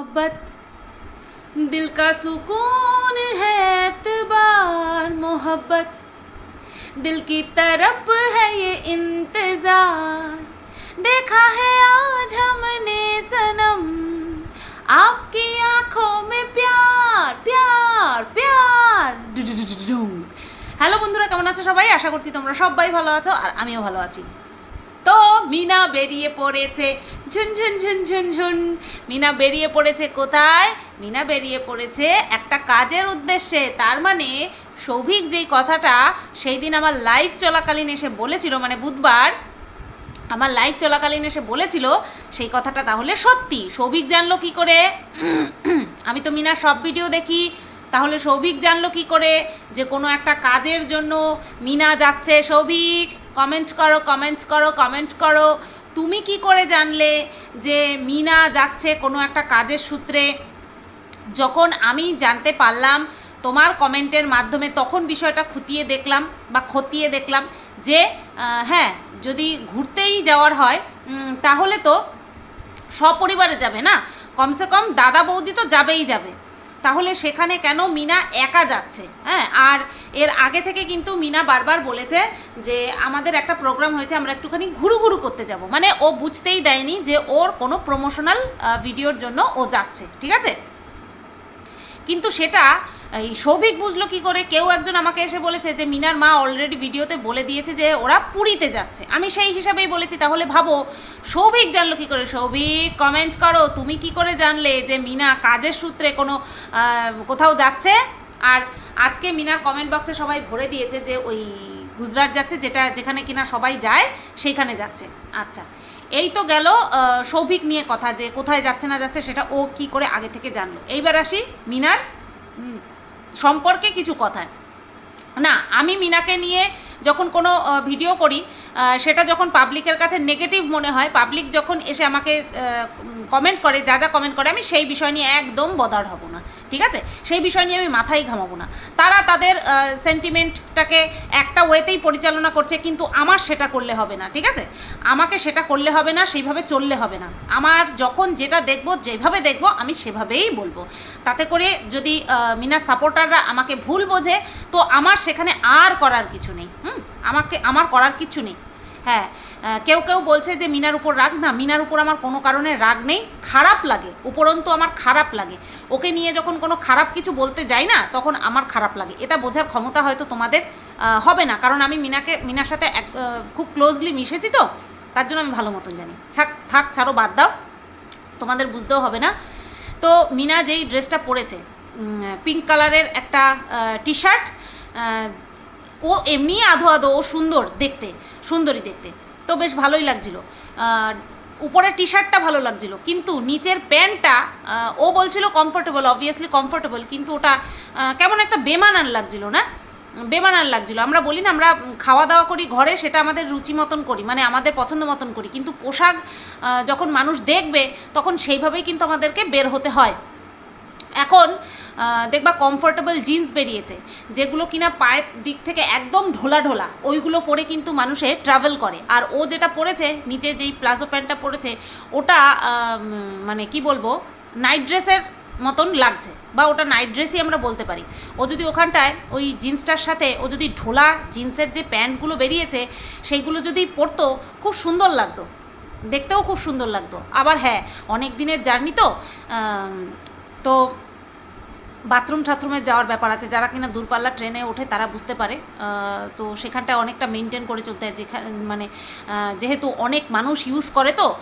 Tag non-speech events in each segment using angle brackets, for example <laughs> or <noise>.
मोहब्बत दिल का सुकून है एतबार मोहब्बत दिल की तरफ है ये इंतजार देखा है आज हमने सनम आपकी आंखों में प्यार प्यार प्यार হ্যালো বন্ধুরা কেমন আছো সবাই আশা করছি তোমরা সবাই ভালো আছো আর আমিও ভালো আছি তো মিনা বেরিয়ে পড়েছে। ঝুন ঝুন ঝুন ঝুন ঝুন। মিনা বেরিয়ে পড়েছে কোথায়? মিনা বেরিয়ে পড়েছে একটা কাজের উদ্দেশ্যে। তার মানে সৌভিক যেই কথাটা সেই দিন আমার লাইভ চলাকালীন এসে বলেছিল মানে বুধবার আমার লাইভ চলাকালীন এসে বলেছিল, সেই কথাটা তাহলে সত্যি। সৌভিক জানলো কি করে? আমি তো মিনার সব ভিডিও দেখি। তাহলে সৌভিক জানলো কি করে? যে কোনো একটা কাজের জন্য মিনা যাচ্ছে সৌভিক। কমেন্ট করো কমেন্টস করো কমেন্ট করো। তুমি কি করে জানলে যে মিনা যাচ্ছে কোনো একটা কাজের সূত্রে? যখন আমি জানতে পারলাম তোমার কমেন্টের মাধ্যমে, তখন বিষয়টা খুঁটিয়ে দেখলাম বা খতিয়ে দেখলাম যে হ্যাঁ যদি ঘুরতেই যাওয়ার হয় তাহলে তো সপরিবারে যাবে না। কমসে কম দাদা বৌদি তো যাবেই যাবে। তাহলে সেখানে কেন মিনা একা যাচ্ছে? হ্যাঁ আর এর আগে থেকে কিন্তু মিনা বারবার বলেছে যে আমাদের একটা প্রোগ্রাম হয়েছে, আমরা একটুখানি ঘুরু ঘুরু করতে যাব। মানে ও বুঝতেই দেয়নি যে ওর কোনো প্রমোশনাল ভিডিওর জন্য ও যাচ্ছে, ঠিক আছে? কিন্তু সেটা এই সৌভিক বুঝলো কি করে? কেউ একজন আমাকে এসে বলেছে যে, মিনার মা অলরেডি ভিডিওতে বলে দিয়েছে যে, ওরা পুরীতে যাচ্ছে। আমি সেই হিসাবেই বলেছি, তাহলে ভাবো, সৌভিক জানলো কি করে? সৌভিক কমেন্ট করো, তুমি কি করে জানলে যে, মিনা কাজের সূত্রে কোনো কোথাও যাচ্ছে? আর আজকে মিনার কমেন্ট বক্সে সবাই ভরে দিয়েছে যে, ওই গুজরাট যাচ্ছে, যেটা যেখানে কিনা সবাই যায়, সেইখানে যাচ্ছে। আচ্ছা এই তো গেল সৌভিক নিয়ে কথা যে, কোথায় যাচ্ছে না যাচ্ছে, সেটা ও কি করে আগে থেকে জানলো। এইবার আসি, মিনার সম্পর্কে কিছু কথা। না, আমি মিনাকে নিয়ে যখন কোনো ভিডিও করি সেটা যখন পাবলিকের কাছে নেগেটিভ মনে হয় পাবলিক যখন এসে আমাকে কমেন্ট করে, যা যা কমেন্ট করে, আমি সেই বিষয় নিয়ে একদম বদার হব না। ঠিক আছে? সেই বিষয় নিয়ে আমি মাথায় ঘামাবো না। তারা তাদের সেন্টিমেন্টটাকে একটা ওয়েতেই পরিচালনা করছে, কিন্তু আমার সেটা করলে হবে না, ঠিক আছে? আমাকে সেটা করলে হবে না, সেইভাবে চললে হবে না। আমার যখন যেটা দেখব, যেভাবে দেখব, আমি সেভাবেই বলব। তাতে করে যদি মিনার সাপোর্টাররা আমাকে ভুল বোঝে, তো আমার সেখানে আর করার কিছু নেই। হুম? আমাকে, আমার করার কিছু নেই। হ্যাঁ কেউ কেউ বলছে যে মিনার উপর রাগ। না, মিনার উপর আমার কোনো কারণে রাগ নেই। খারাপ লাগে। উপরন্তু আমার খারাপ লাগে। ওকে নিয়ে যখন কোনো খারাপ কিছু বলতে যাই না, তখন আমার খারাপ লাগে। এটা বোঝার ক্ষমতা হয়তো তোমাদের হবে না। কারণ আমি মিনাকে, মিনার সাথে এক খুব ক্লোজলি মিশেছি তো, তার জন্য আমি ভালো মতন জানি। থাক থাক, ছাড়ো, বাদ দাও। তোমাদের বুঝতেও হবে না। তো মিনা যেই ড্রেসটা পরেছে পিঙ্ক কালারের একটা টি শার্ট ও এমনি আধো আধো, ও সুন্দর দেখতে, সুন্দরী দেখতে। তো বেশ ভালোই লাগছিল। উপরের টি শার্টটা ভালো লাগছিল। কিন্তু নিচের প্যান্টটা ও বলছিল কমফোর্টেবল অবভিয়াসলি কমফোর্টেবল কিন্তু ওটা কেমন একটা বেমানান লাগছিল না? বেমানান লাগছিল। আমরা বলি না, আমরা খাওয়া দাওয়া করি ঘরে, সেটা আমাদের রুচি মতন করি মানে আমাদের পছন্দ মতন করি। কিন্তু পোশাক যখন মানুষ দেখবে, তখন সেইভাবেই কিন্তু আমাদেরকে বের হতে হয়। এখন দেখবা কমফোর্টেবল জিন্স বেরিয়েছে, যেগুলো কিনা পায়ের দিক থেকে একদম ঢোলা ঢোলা, ওইগুলো পরে কিন্তু মানুষে ট্রাভেল করে। আর ও যেটা পরেছে, নিচে যেই প্লাজো প্যান্টটা পরেছে, ওটা মানে কি বলব নাইট ড্রেসের মতন লাগছে, বা ওটা নাইট ড্রেসই আমরা বলতে পারি। ও যদি ওখানটায় ওই জিন্সটার সাথে, ও যদি ঢোলা জিন্সের যে প্যান্টগুলো বেরিয়েছে, সেইগুলো যদি পরতো, খুব সুন্দর লাগতো। দেখতেও খুব সুন্দর লাগতো। আবার হ্যাঁ অনেক দিনের জার্নি তো তো বাথরুম টাথরুমে যাওয়ার ব্যাপার আছে। যারা কিনা দূরপাল্লা ট্রেনে ওঠে তারা বুঝতে পারে। তো সেখানটায় অনেকটা মেনটেন করে চলতে হয়। যেখানে মানে যেহেতু অনেক মানুষ ইউজ করে তো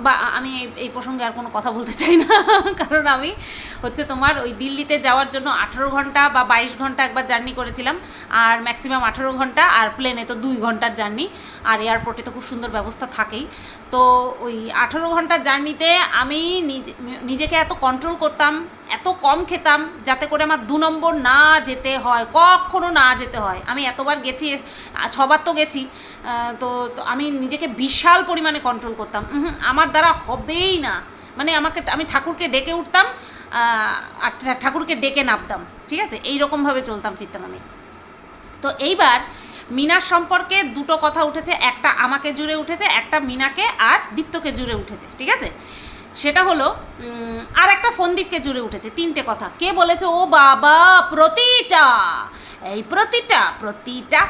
বা আমি এই- প্রসঙ্গে আর কোনো কথা বলতে চাই না। <laughs> কারণ আমি হচ্ছে তোমার ওই দিল্লিতে যাওয়ার জন্য আঠেরো ঘণ্টা বা বাইশ ঘণ্টা একবার জার্নি করেছিলাম। আর ম্যাক্সিমাম আঠেরো ঘণ্টা আর প্লেনে তো দুই ঘণ্টার জার্নি আর এয়ারপোর্টে তো খুব সুন্দর ব্যবস্থা থাকেই। তো ওই আঠেরো ঘণ্টার জার্নিতে আমি নিজে নিজেকে এত কন্ট্রোল করতাম এত কম খেতাম যাতে করে আমার দু নম্বর না যেতে হয়, কখনো না যেতে হয়। আমি এতবার গেছি, ছবার তো গেছি তো আমি নিজেকে বিশাল পরিমাণে কন্ট্রোল করতাম। আমার দ্বারা হবেই না। মানে আমাকে, আমি ঠাকুরকে ডেকে উঠতাম আর ঠাকুরকে ডেকে নামতাম ঠিক আছে? এই রকমভাবে চলতাম ফিরতাম আমি। তো এইবার মিনার সম্পর্কে দুটো কথা উঠেছে, একটা আমাকে জুড়ে উঠেছে, একটা মিনাকে আর দীপ্তকে জুড়ে উঠেছে, ঠিক আছে? সেটা হলো আর একটা ফন্দীপকে জুড়ে উঠেছে, তিনটে কথা। কে বলেছে? ও বাবা, প্রতিটা। এই প্রতিটা প্রতিটা,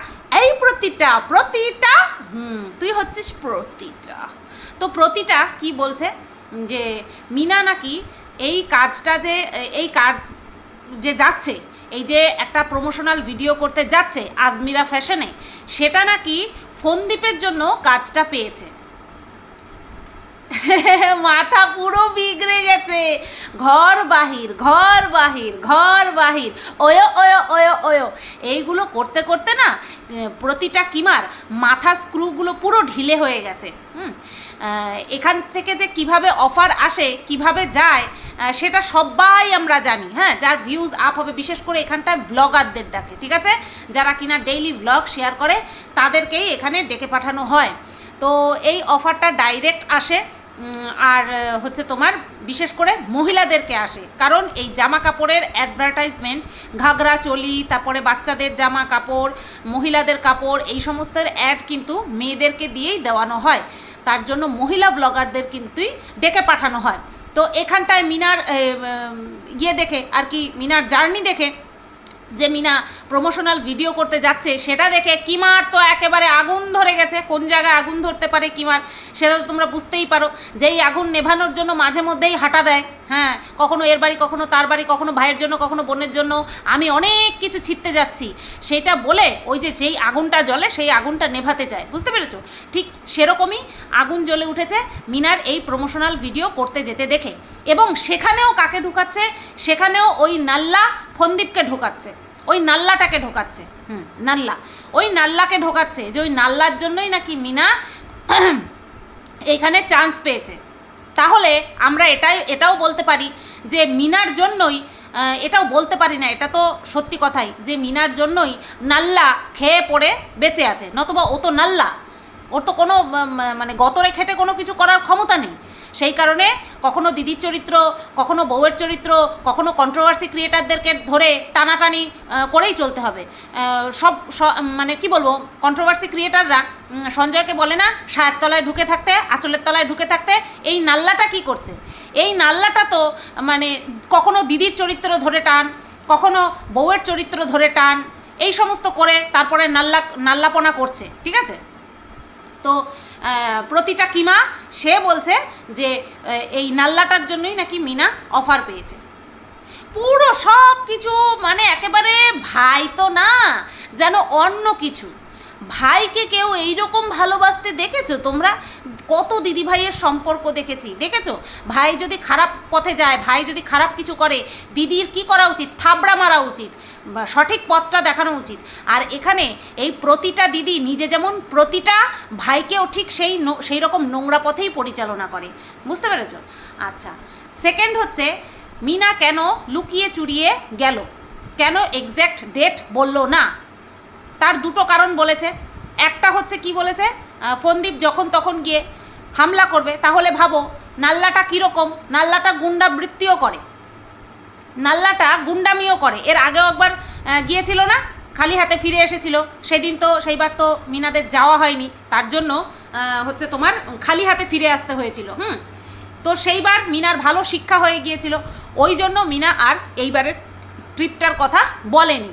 এই প্রতিটা প্রতিটা, হুম, তুই হচ্ছিস প্রতিটা। তো প্রতিটা কি বলছে? যে মিনা নাকি এই কাজটা যে, এই কাজ যে যাচ্ছে, এই যে একটা প্রমোশনাল ভিডিও করতে যাচ্ছে আজমিরা ফ্যাশনে সেটা নাকি ফন্দীপের জন্য কাজটা পেয়েছে। <laughs> মাথা পুরো বিগড়ে গেছে। ঘর বাহির ঘর বাহির ঘর বাহির। ওয়ো ওয়ো ওয়ো ওয়ো। এইগুলো করতে করতে না প্রতিটা কিমার মাথা স্ক্রুগুলো পুরো ঢিলে হয়ে গেছে। হুম? এখান থেকে যে কীভাবে অফার আসে, কীভাবে যায় সেটা সবাই আমরা জানি। হ্যাঁ যার ভিউজ আপ হবে, বিশেষ করে এখানটায় ব্লগারদের ডাকে, ঠিক আছে? যারা কিনা ডেইলি ব্লগ শেয়ার করে, তাদেরকেই এখানে ডেকে পাঠানো হয়। তো এই অফারটা ডাইরেক্ট আসে। আর হচ্ছে তোমার বিশেষ করে মহিলাদেরকে আসে। কারণ এই জামা কাপড়ের অ্যাডভার্টাইজমেন্ট ঘাগরা চলি, তারপরে বাচ্চাদের জামা কাপড় মহিলাদের কাপড়, এই সমস্তের অ্যাড কিন্তু মেয়েদেরকে দিয়েই দেওয়ানো হয়। তার জন্য মহিলা ব্লগারদের কিন্তুই ডেকে পাঠানো হয়। তো এখানটায় মিনার ইয়ে দেখে, আর কি মিনার জার্নি দেখে যে মিনা প্রমোশনাল ভিডিও করতে যাচ্ছে, সেটা দেখে কিমার তো একেবারে আগুন ধরে গেছে। কোন জায়গায় আগুন ধরতে পারে কিমার, সেটা তো তোমরা বুঝতেই পারো। যে এই আগুন নেভানোর জন্য মাঝে মধ্যেই হাঁটা দেয় হ্যাঁ কখনো এর বাড়ি, কখনো তার বাড়ি, কখনো ভাইয়ের জন্য, কখনো বোনের জন্য, আমি অনেক কিছু ছিটতে যাচ্ছি। সেটা বলে ওই যে যেই আগুনটা জ্বলে, সেই আগুনটা নেভাতে চায় বুঝতে পেরেছ? ঠিক সেরকমই আগুন জ্বলে উঠেছে মিনার এই প্রমোশনাল ভিডিও করতে যেতে দেখে। এবং সেখানেও কাকে ঢুকাচ্ছে? সেখানেও ওই নাল্লা ফন্দীপকে ঢোকাচ্ছে। ওই নাল্লাটাকে ঢোকাচ্ছে। হুম, নাল্লা। ওই নাল্লাকে ঢোকাচ্ছে যে ওই নাল্লার জন্যই নাকি মিনা <clears throat> এইখানে চান্স পেয়েছে। তাহলে আমরা এটাই, এটাও বলতে পারি যে মিনার জন্যই এটাও বলতে পারি না, এটা তো সত্যি কথাই, যে মিনার জন্যই নাল্লা খেয়ে পড়ে বেঁচে আছে। নতুবা ও তো নাল্লা। ওর তো কোনো মানে গতরে খেটে কোনো কিছু করার ক্ষমতা নেই। সেই কারণে কখনো দিদির চরিত্র, কখনো বউয়ের চরিত্র, কখনো কন্ট্রোভার্সি ক্রিয়েটারদেরকে ধরে টানাটানি করেই চলতে হবে। সব মানে কি বলব কন্ট্রোভার্সি ক্রিয়েটাররা সঞ্জয়কে বলে না সায়ের তলায় ঢুকে থাকতে, আঁচলের তলায় ঢুকে থাকতে, এই নাল্লাটা কি করছে? এই নাল্লাটা তো মানে কখনো দিদির চরিত্র ধরে টান, কখনো বউয়ের চরিত্র ধরে টান, এই সমস্ত করে তারপরে নাল্লা, নাল্লাপনা করছে, ঠিক আছে? তো প্রতিটা কিমা সে বলছে যে এই নাল্লাটার জন্যই নাকি মিনা অফার পেয়েছে। পুরো সব কিছু মানে একেবারে ভাই তো না, যেন অন্য কিছু। ভাইকে কেউ এইরকম ভালোবাসতে দেখেছ তোমরা? কত দিদি ভাইয়ের সম্পর্ক দেখেছি, দেখেছ? ভাই যদি খারাপ পথে যায়, ভাই যদি খারাপ কিছু করে, দিদির কি করা উচিত? থাবড়া মারা উচিত। সঠিক পথটা দেখানো উচিত। আর এখানে এই প্রতিটা দিদি নিজে যেমন প্রতিটা ভাইকেও ঠিক সেই সেই রকম নোংরা পথেই পরিচালনা করে। বুঝতে পেরেছ? আচ্ছা সেকেন্ড হচ্ছে, মিনা কেন লুকিয়ে চুরিয়ে গেল? কেন এক্স্যাক্ট ডেট বলল না? তার দুটো কারণ বলেছে। একটা হচ্ছে কি বলেছে? ফন্দীপ যখন তখন গিয়ে হামলা করবে, তাহলে ভাবো, নাল্লাটা কীরকম? নাল্লাটা গুন্ডাবৃত্তিও করে। নাল্লাটা গুন্ডামিও করে। এর আগেও একবার গিয়েছিল না? খালি হাতে ফিরে এসেছিল। সেদিন তো, সেইবার তো মিনাদের যাওয়া হয়নি। তার জন্য হচ্ছে তোমার খালি হাতে ফিরে আসতে হয়েছিল। হুম? তো সেইবার মিনার ভালো শিক্ষা হয়ে গিয়েছিল। ওই জন্য মিনা আর এইবারের ট্রিপটার কথা বলেনি।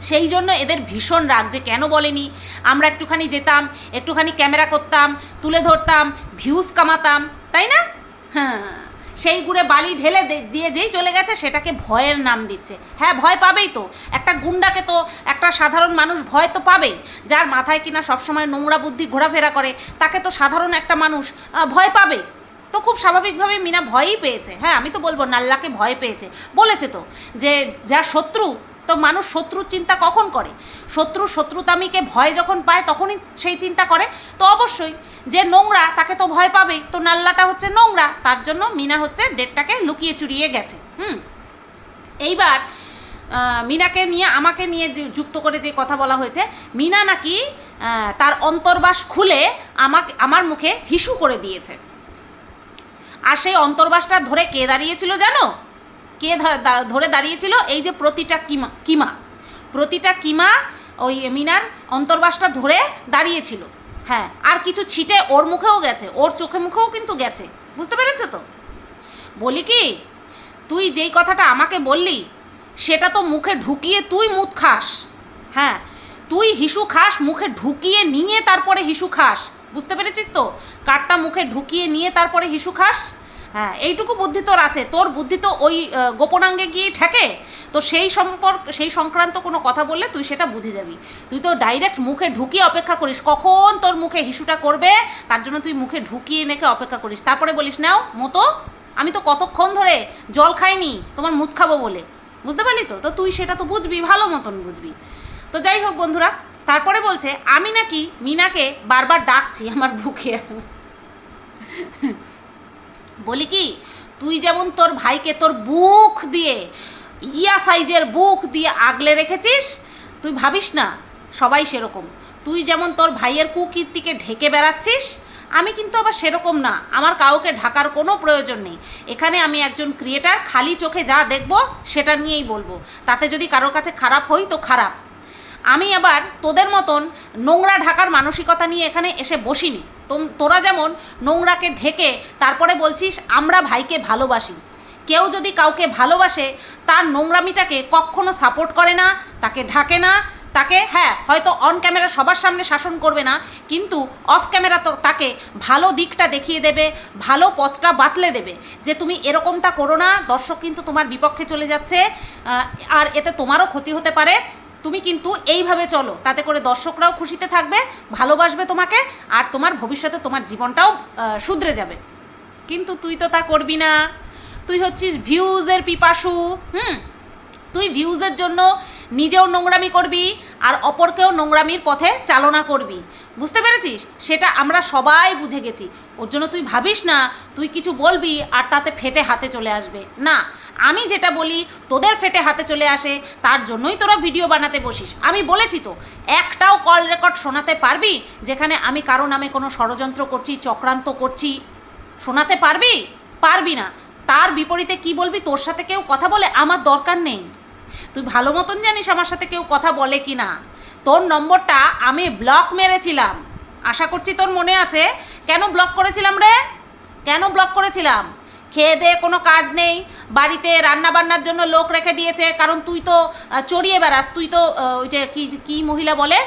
সেই জন্য এদের ভীষণ রাগ যে কেন বলেনি? আমরা একটুখানি যেতাম, একটুখানি ক্যামেরা করতাম, তুলে ধরতাম, ভিউজ কামাতাম, তাই না? হ্যাঁ। সেই গুড়ে বালি ঢেলে দিয়ে যেই চলে গেছে সেটাকে ভয়ের নাম দিচ্ছে। হ্যাঁ ভয় পাবেই তো। একটা গুন্ডাকে তো, একটা সাধারণ মানুষ ভয় তো পাবেই, যার মাথায় কিনা সবসময় নোংরা বুদ্ধি ঘোরাফেরা করে, তাকে তো সাধারণ একটা মানুষ ভয় পাবে তো খুব স্বাভাবিকভাবে মিনা ভয়ই পেয়েছে। হ্যাঁ আমি তো বলব, নাল্লাকে ভয় পেয়েছে। বলেছে তো যে যা শত্রু তো মানুষ শত্রুর চিন্তা কখন করে? শত্রু শত্রুতামিকে ভয় যখন পায়, তখনই সেই চিন্তা করে। তো অবশ্যই যে নোংরা, তাকে তো ভয় পাবেই তো নাল্লাটা হচ্ছে নোংরা, তার জন্য মিনা হচ্ছে ডেটটাকে লুকিয়ে চুরিয়ে গেছে। হুম? এইবার মিনাকে নিয়ে, আমাকে নিয়ে যে যুক্ত করে যে কথা বলা হয়েছে, মিনা নাকি তার অন্তর্বাস খুলে আমাকে, আমার মুখে হিসু করে দিয়েছে। আর সেই অন্তর্বাসটা ধরে কে দাঁড়িয়েছিল জানো? কে ধরে দাঁড়িয়েছিল? এই যে প্রতিটা কিমা কিমা। প্রতিটা কিমা ওই মিনার অন্তর্বাসটা ধরে দাঁড়িয়েছিল। হ্যাঁ আর কিছু ছিটে ওর মুখেও গেছে। ওর চোখে মুখেও কিন্তু গেছে। বুঝতে পেরেছ তো? বলি কি, তুই যেই কথাটা আমাকে বললি, সেটা তো মুখে ঢুকিয়ে তুই মুখ খাস। হ্যাঁ তুই হিসু খাস, মুখে ঢুকিয়ে নিয়ে তারপরে হিসু খাস। বুঝতে পেরেছিস তো? কাঠটা মুখে ঢুকিয়ে নিয়ে তারপরে হিসু খাস। হ্যাঁ এইটুকু বুদ্ধি তোর আছে। তোর বুদ্ধি তো ওই গোপনাঙ্গে গিয়ে ঠেকে। তো সেই সম্পর্ক, সেই সংক্রান্ত কোনো কথা বললে তুই সেটা বুঝে যাবি। তুই তো ডাইরেক্ট মুখে ঢুকিয়ে অপেক্ষা করিস। কখন তোর মুখে হিসুটা করবে, তার জন্য তুই মুখে ঢুকিয়ে নেকে অপেক্ষা করিস। তারপরে বলিস, নাও, মতো, আমি তো কতক্ষণ ধরে জল খাইনি, তোমার মুখ খাব বলে। বুঝতে পারলি তো? তো তুই সেটা তো বুঝবি, ভালো মতন বুঝবি। তো যাই হোক বন্ধুরা, তারপরে বলছে, আমি নাকি মিনাকে বারবার ডাকছি আমার বুকে। বলি কি, তুই যেমন তোর ভাইকে তোর বুক দিয়ে, ইয়া সাইজের বুক দিয়ে আগলে রেখেছিস, তুই ভাবিস না, সবাই সেরকম। তুই যেমন তোর ভাইয়ের কুকীর্তিকে ঢেকে বেড়াচ্ছিস, আমি কিন্তু আবার সেরকম না, আমার কাউকে ঢাকার কোনো প্রয়োজন নেই। এখানে আমি একজন ক্রিয়েটার খালি চোখে যা দেখব, সেটা নিয়েই বলব। তাতে যদি কারোর কাছে খারাপ হই তো খারাপ। আমি আবার তোদের মতন নোংরা ঢাকার মানসিকতা নিয়ে এখানে এসে বসিনি। তোরা যেমন নোংরাকে ঢেকে তারপরে বলছিস, আমরা ভাইকে ভালোবাসি। কেউ যদি কাউকে ভালোবাসে, তার নোংরামিটাকে কখনো সাপোর্ট করে না, তাকে ঢাকে না, তাকে হ্যাঁ হয়তো অন ক্যামেরা সবার সামনে শাসন করবে না, কিন্তু অফ ক্যামেরা তো তাকে ভালো দিকটা দেখিয়ে দেবে, ভালো পথটা বাতলে দেবে যে তুমি এরকমটা করো না, দর্শক কিন্তু তোমার বিপক্ষে চলে যাচ্ছে আর এতে তোমারও ক্ষতি হতে পারে। তুমি কিন্তু এইভাবে চলো, তাতে করে দর্শকরাও খুশিতে থাকবে, ভালোবাসবে তোমাকে, আর তোমার ভবিষ্যতে তোমার জীবনটাও শুধরে যাবে। কিন্তু তুই তো তা করবি না। তুই হচ্ছিস ভিউজের পিপাসু, হুম? তুই ভিউজের জন্য নিজেও নোংরামি করবি, আর অপরকেও নোংরামির পথে চালনা করবি। বুঝতে পেরেছিস? সেটা আমরা সবাই বুঝে গেছি। ওর জন্য তুই ভাবিস না, তুই কিছু বলবি, আর তাতে ফেটে হাতে চলে আসবে। না আমি যেটা বলি, তোদের ফেটে হাতে চলে আসে, তার জন্যই তোরা ভিডিও বানাতে বসিস। আমি বলেছি তো, একটাও কল রেকর্ড শোনাতে পারবি, যেখানে আমি কারও নামে কোনো ষড়যন্ত্র করছি, চক্রান্ত করছি? শোনাতে পারবি? পারবি না। তার বিপরীতে কি বলবি? তোর সাথে কেউ কথা বলে আমার দরকার নেই। তুই ভালো মতন জানিস আমার সাথে কেউ কথা বলে কি না। তোর নম্বরটা আমি ব্লক মেরেছিলাম। আশা করছি তোর মনে আছে। কেন ব্লক করেছিলাম রে? কেন ব্লক করেছিলাম? খেয়ে দে, কোনো কাজ নেই। বাড়িতে রান্না বান্নার জন্য লোক রেখে দিয়েছে, কারণ তুই তো চড়িয়ে বেড়াস, তুই তো ওই যে কী কী মহিলা বলে?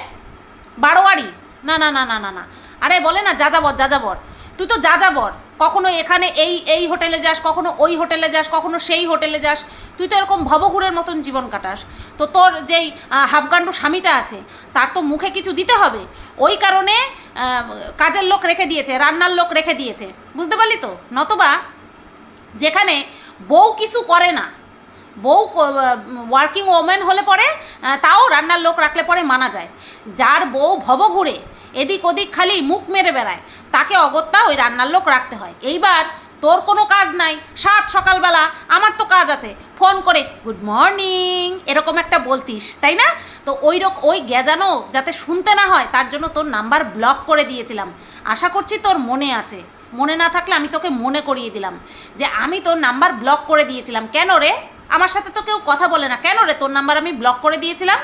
বারোয়ারি। না না না না না না। আরে বলে না, যাযাবর যাযাবর। তুই তো যাযাবর। কখনো এখানে এই এই হোটেলে যাস, কখনো ওই হোটেলে যাস, কখনো সেই হোটেলে যাস। তুই তো এরকম ভবঘুরের মতন জীবন কাটাস। তো তোর যেই হাফগান্ডু স্বামীটা আছে, তার তো মুখে কিছু দিতে হবে। ওই কারণে কাজের লোক রেখে দিয়েছে, রান্নার লোক রেখে দিয়েছে। বুঝতে পারলি তো? নতবা যেখানে বউ কিছু করে না। বউ ওয়ার্কিং ওমেন হলে পরে তাও রান্নার লোক রাখলে পরে মানা যায়। যার বউ ভব ঘুরে, এদিক ওদিক খালি মুখ মেরে বেড়ায়, তাকে অগত্যা ওই রান্নার লোক রাখতে হয়। এইবার তোর কোনো কাজ নাই, সাত সকালবেলা, আমার তো কাজ আছে, ফোন করে, গুড মর্নিং এরকম একটা বলতিস, তাই না? তো ওই ওই গেজানো যাতে শুনতে না হয়, তার জন্য তোর নাম্বার ব্লক করে দিয়েছিলাম। আশা করছি তোর মনে আছে। মনে না থাকলে আমি তোকে মনে করিয়ে দিলাম। যে আমি তোর নাম্বার ব্লক করে দিয়েছিলাম। কেন রে? আমার সাথে তো কেউ কথা বলে না। কেন রে তোর নাম্বার আমি ব্লক করে দিয়েছিলাম?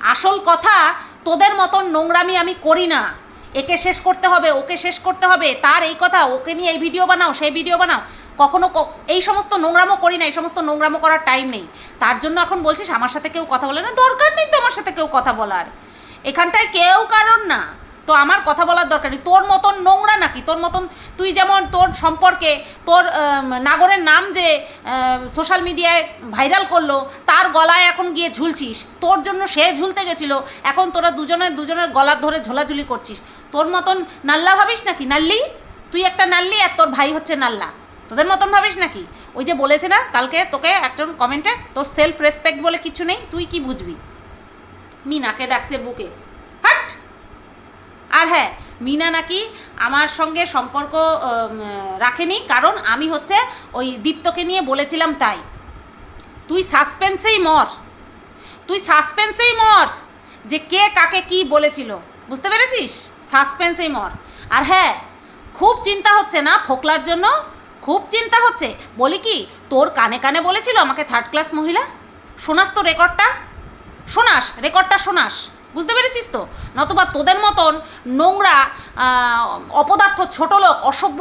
আসল কথা, তোদের মতন নোংরামি আমি করি না। একে শেষ করতে হবে, ওকে শেষ করতে হবে। তার এই কথা, ওকে নিয়ে এই ভিডিও বানাও, সেই ভিডিও বানাও। কখনো এই সমস্ত নোংরামো করি না, এই সমস্ত নোংরামো করার টাইম নেই। তার জন্য এখন বলছিস, আমার সাথে কেউ কথা বলে না? দরকার নেই তো আমার সাথে কেউ কথা বলার। এখানটায় কেউ কারণ না। তো আমার কথা বলার দরকার নেই। তোর মতন নোংরা নাকি? তোর মতন তুই যেমন তোর সম্পর্কে তোর নাগরের নাম যে সোশ্যাল মিডিয়ায় ভাইরাল করল, তার গলায় এখন গিয়ে ঝুলছিস। তোর জন্য সে ঝুলতে গেছিল, এখন তোরা দুজনের দুজনের গলা ধরে ঝোলাঝুলি করছিস। তোর মতন নাল্লা ভাবিস নাকি? নাল্লি? তুই একটা নাল্লি আর তোর ভাই হচ্ছে নাল্লা। তোদের মতন ভাবিস নাকি? ওই যে বলেছে না, কালকে তোকে একটা কমেন্টে তোর সেলফ রেসপেক্ট বলে কিছু নেই, তুই কি বুঝবি? মিনাকে ডাকছে বুকে। হাট! আর হ্যাঁ মিনা নাকি আমার সঙ্গে সম্পর্ক রাখেনি, কারণ আমি হচ্ছে ওই দীপ্তকে নিয়ে বলেছিলাম তাই। তুই সাসপেন্সেই মর। তুই সাসপেন্সেই মর যে কে কাকে কি বলেছিল। বুঝতে পেরেছিস? সাসপেন্সেই মর। আর হ্যাঁ খুব চিন্তা হচ্ছে না ফোকলার জন্য? খুব চিন্তা হচ্ছে। বলি কি, তোর কানে কানে বলেছিল আমাকে থার্ড ক্লাস মহিলা? শোনাস তো রেকর্ডটা? শোনাস রেকর্ডটা শোনাস। বুঝতে পেরেছিস তো? নতুবা তোদের মতন নোংরা অপদার্থ ছোট লোক অসভ্য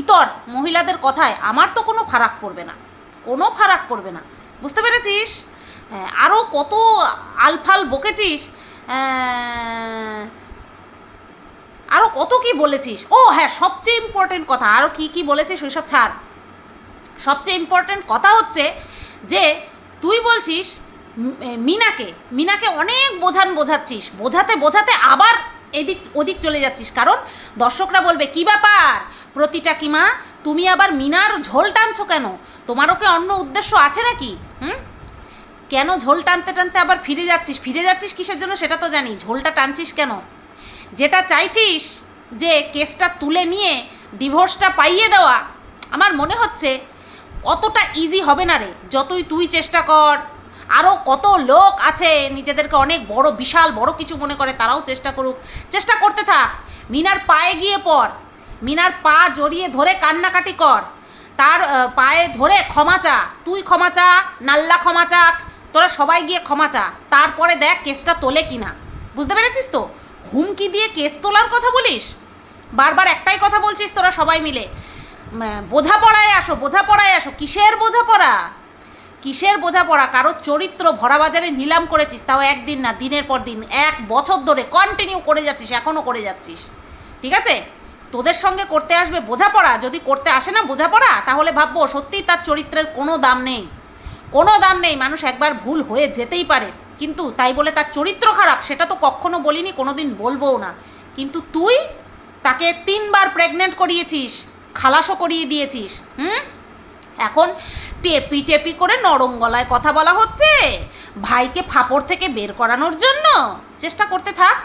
ইতর মহিলাদের কথায় আমার তো কোনো ফারাক পড়বে না। কোনো ফারাক পড়বে না। বুঝতে পেরেছিস? হ্যাঁ, আরও কত আলফাল বকেছিস আরও কত কি বলেছিস? ও হ্যাঁ সবচেয়ে ইম্পর্টেন্ট কথা আরও কি কি বলেছিস ওইসব ছাড়। সবচেয়ে ইম্পর্টেন্ট কথা হচ্ছে যে তুই বলছিস মিনাকে মিনাকে অনেক বোঝান বোঝাচ্ছিস। বোঝাতে বোঝাতে আবার এদিক, ওদিক চলে যাচ্ছিস। কারণ দর্শকরা বলবে, কি ব্যাপার? প্রতিটা কিমা তুমি আবার মিনার ঝোল টানছো কেন? তোমারও কি অন্য উদ্দেশ্য আছে নাকি? হুম? কেন ঝোল টানতে টানতে আবার ফিরে যাচ্ছিস? ফিরে যাচ্ছিস কিসের জন্য সেটা তো জানি। ঝোলটা টানছিস কেন? যেটা চাইছিস যে কেসটা তুলে নিয়ে ডিভোর্সটা পাইয়ে দেওয়া, আমার মনে হচ্ছে অতটা ইজি হবে না রে। যতই তুই চেষ্টা কর আরও কত লোক আছে নিজেদেরকে অনেক বড়, বিশাল, বড় কিছু মনে করে, তারাও চেষ্টা করুক। চেষ্টা করতে থাক। মিনার পায়ে গিয়ে পড়। মিনার পা জড়িয়ে ধরে কান্নাকাটি কর। তার পায়ে ধরে ক্ষমা চা। তুই ক্ষমা চা, নাল্লা ক্ষমা চাক। তোরা সবাই গিয়ে ক্ষমা চা। তারপরে দেখ কেসটা তোলে কিনা। বুঝতে পেরেছিস তো? হুমকি দিয়ে কেস তোলার কথা বলিস? বারবার একটাই কথা বলছিস তোরা সবাই মিলে। বোঝাপড়ায় আসো বোঝাপড়ায় আসো। কিসের বোঝাপড়া? কিসের বোঝাপড়া? কারোর চরিত্র ভরা বাজারে নিলাম করেছিস, তাও একদিন না, দিনের পর দিন, এক বছর ধরে কন্টিনিউ করে যাচ্ছিস, এখনও করে যাচ্ছিস। ঠিক আছে? তোদের সঙ্গে করতে আসবে বোঝাপড়া, যদি করতে আসে না বোঝাপড়া, তাহলে ভাববো সত্যিই তার চরিত্রের কোনো দাম নেই। কোনো দাম নেই, মানুষ একবার ভুল হয়ে যেতেই পারে। কিন্তু তাই বলে তার চরিত্র খারাপ, সেটা তো কখনো বলিনি কোনো দিন বলবও না। কিন্তু তুই তাকে তিনবার প্রেগনেন্ট করিয়েছিস, খালাসও করিয়ে দিয়েছিস, হুম? এখন টেপি টেপি করে নরম গলায় কথা বলা হচ্ছে। ভাইকে ফাপড় থেকে বের করানোর জন্য। চেষ্টা করতে থাক।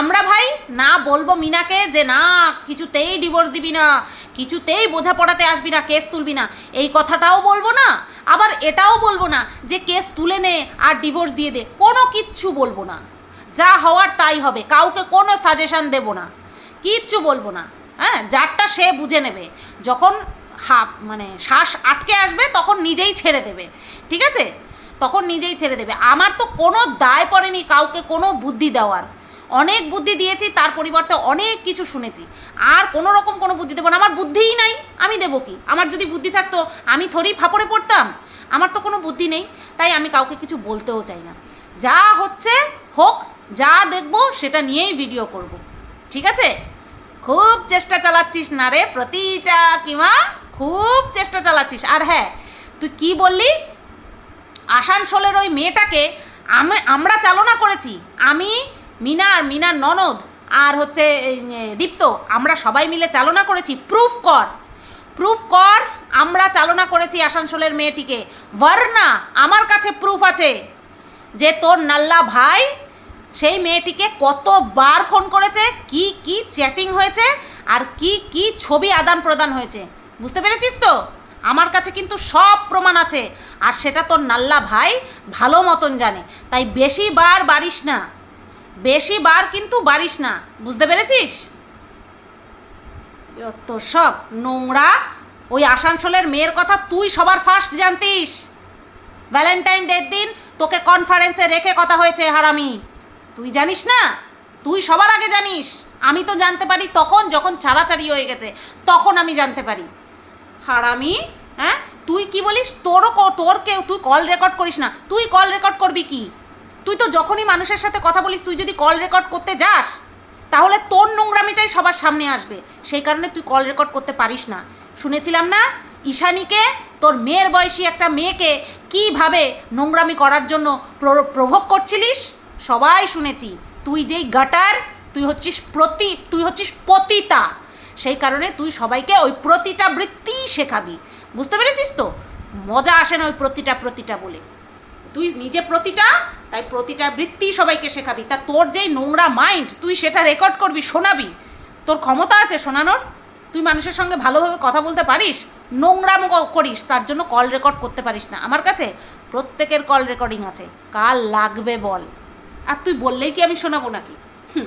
আমরা ভাই না বলব মিনাকে যে, না, কিছুতেই ডিভোর্স দিবি না, কিছুতেই বোঝাপড়াতে আসবি না কেস তুলবি না। এই কথাটাও বলব না, আবার এটাও বলব না যে কেস তুলে নে আর ডিভোর্স দিয়ে দে। কোনো কিচ্ছু বলব না। যা হওয়ার তাই হবে, কাউকে কোনো সাজেশন দেবো না। কিচ্ছু বলব না। হ্যাঁ যারটা সে বুঝে নেবে। যখন হাফ মানে শ্বাস আটকে আসবে, তখন নিজেই ছেড়ে দেবে। ঠিক আছে? তখন নিজেই ছেড়ে দেবে। আমার তো কোনো দায় পড়েনি কাউকে, কোনো বুদ্ধি দেওয়ার। অনেক বুদ্ধি দিয়েছি, তার পরিবর্তে অনেক কিছু শুনেছি। আর কোনো রকম কোনো বুদ্ধি দেবো না। আমার বুদ্ধিই নাই, আমি দেবো কি? আমার যদি বুদ্ধি থাকতো, আমি থরেই ফাপড়ে পড়তাম? আমার তো কোনো বুদ্ধি নেই, তাই আমি কাউকে কিছু বলতেও চাই না। যা হচ্ছে হোক, যা দেখব, সেটা নিয়েই ভিডিও করব। ঠিক আছে? খুব চেষ্টা চালাচ্ছিস না রে, প্রতিটা কিমা খুব চেষ্টা চালাচ্ছিস। আর হ্যাঁ তুই কি বললি? আসানসোলের ওই মেয়েটাকে আমি আমরা চালনা করেছি। আমি, মিনা আর মিনার ননদ আর হচ্ছে দীপ্ত, আমরা সবাই মিলে চালনা করেছি। প্রুফ কর। প্রুফ কর, আমরা চালনা করেছি আসানসোলের মেয়েটিকে। ভার্না আমার কাছে প্রুফ আছে যে তোর নাল্লা ভাই সেই মেয়েটিকে কতবার ফোন করেছে, কি কি চ্যাটিং হয়েছে আর কি কি ছবি আদান প্রদান হয়েছে। বুঝতে পেরেছিস তো? আমার কাছে কিন্তু সব প্রমাণ আছে, আর সেটা তোর নাল্লা ভাই ভালো মতন জানে, তাই বেশি বার বাড়িস না। বেশি বার কিন্তু বাড়িস না, বুঝতে পেরেছিস? তো সব নোংরা, ওই আসানসোলের মেয়ের কথা তুই সবার ফার্স্ট জানতিস। ভ্যালেন্টাইন ডের দিন তোকে কনফারেন্সে রেখে কথা হয়েছে, হারামি। তুই জানিস না? তুই সবার আগে জানিস। আমি তো জানতে পারি তখন যখন ছাড়াছাড়ি হয়ে গেছে, তখন আমি জানতে পারি। হারামি হ্যাঁ? তুই কি বলিস? তোরও তোর কেউ তুই কল রেকর্ড করিস না। তুই কল রেকর্ড করবি কি? তুই তো যখনই মানুষের সাথে কথা বলিস, তুই যদি কল রেকর্ড করতে যাস, তাহলে তোর নোংরামিটাই সবার সামনে আসবে। সেই কারণে তুই কল রেকর্ড করতে পারিস না। শুনেছিলাম না? ঈশানীকে, তোর মেয়ের বয়সী একটা মেয়েকে কীভাবে নোংরামি করার জন্য প্রভোগ করছিলিস? সবাই শুনেছি। তুই যেই গাটার তুই হচ্ছিস প্রতি তুই হচ্ছিস পতিতা। সেই কারণে তুই সবাইকে ওই প্রতিটা বৃত্তি শেখাবি। বুঝতে পেরেছিস তো? মজা আসে না ওই প্রতিটা প্রতিটা বলে। তুই নিজে প্রতিটা, তাই প্রতিটা বৃত্তি সবাইকে শেখাবি। তা তোর যেই নোংরা মাইন্ড তুই সেটা রেকর্ড করবি, শোনাবি। তোর ক্ষমতা আছে শোনানোর? তুই মানুষের সঙ্গে ভালোভাবে কথা বলতে পারিস? নোংরাম করিস, তার জন্য কল রেকর্ড করতে পারিস না। আমার কাছে প্রত্যেকের কল রেকর্ডিং আছে। কাল লাগবে বল। আর তুই বললেই কি আমি শোনাবো নাকি? হুম।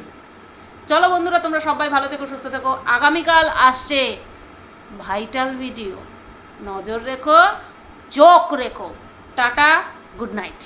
চলো বন্ধুরা, তোমরা সবাই ভালো থেকো, সুস্থ থেকো। আগামীকাল আসছে ভাইটাল ভিডিও নজর রেখো, চোখ রেখো। Tata good night